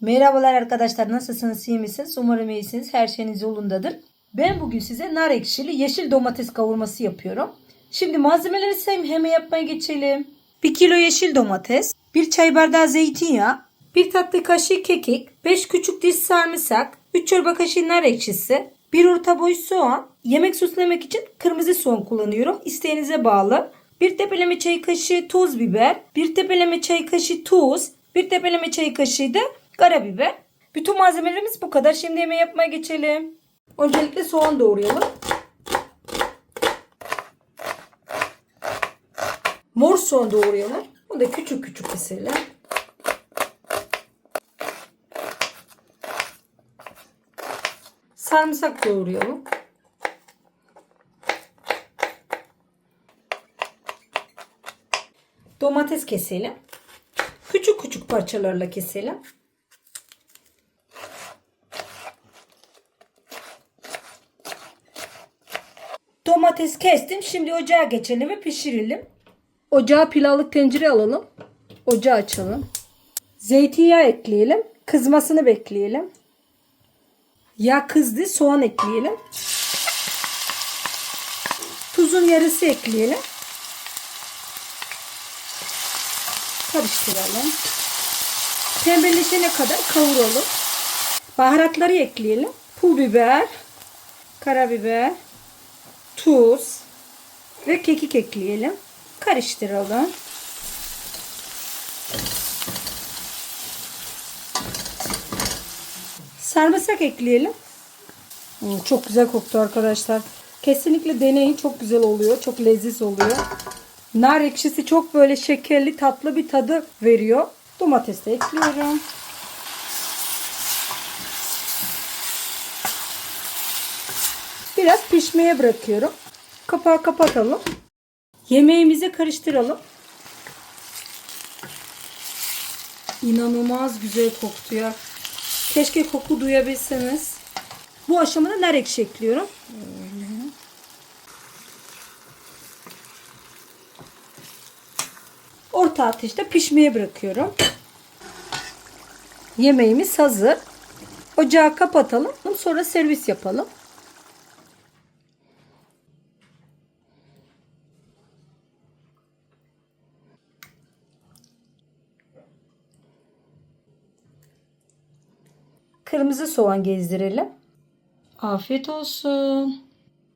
Merhabalar arkadaşlar nasılsınız iyi misiniz? Umarım iyisiniz her şeyiniz yolundadır. Ben bugün size nar ekşili yeşil domates kavurması yapıyorum. Şimdi malzemeleri sayayım hemen yapmaya geçelim. 1 kilo yeşil domates, 1 çay bardağı zeytinyağı, 1 tatlı kaşığı kekik, 5 küçük diş sarımsak, 3 çorba kaşığı nar ekşisi, 1 orta boy soğan, yemek süslemek için kırmızı soğan kullanıyorum. İsteğinize bağlı. 1 tepeleme çay kaşığı toz biber, 1 tepeleme çay kaşığı tuz, 1 tepeleme çay kaşığı da karabiber. Bütün malzemelerimiz bu kadar. Şimdi yemeği yapmaya geçelim. Öncelikle soğan doğrayalım. Mor soğan doğrayalım. Bunu da küçük küçük keselim. Sarımsak doğrayalım. Domates keselim. Küçük küçük parçalarla keselim. Domates kestim. Şimdi ocağa geçelim ve pişirelim. Ocağa pilavlık tencere alalım. Ocağı açalım. Zeytinyağı ekleyelim. Kızmasını bekleyelim. Yağ kızdı. Soğan ekleyelim. Tuzun yarısı ekleyelim. Karıştıralım. Pembeleşene kadar kavuralım. Baharatları ekleyelim. Pul biber, karabiber, tuz ve kekik ekleyelim. Karıştıralım. Sarımsak ekleyelim. Hmm, Çok güzel koktu arkadaşlar. Kesinlikle deneyin. Çok güzel oluyor. Çok leziz oluyor. Nar ekşisi çok böyle şekerli tatlı bir tadı veriyor. Domates de ekliyorum. Biraz pişmeye bırakıyorum. Kapağı kapatalım. Yemeğimizi karıştıralım. İnanılmaz güzel koktu ya. Keşke koku duyabilseniz. Bu aşamada nar ekşi ekliyorum. Orta ateşte pişmeye bırakıyorum. Yemeğimiz hazır. Ocağı kapatalım. Sonra servis yapalım. Kırmızı soğan gezdirelim. Afiyet olsun.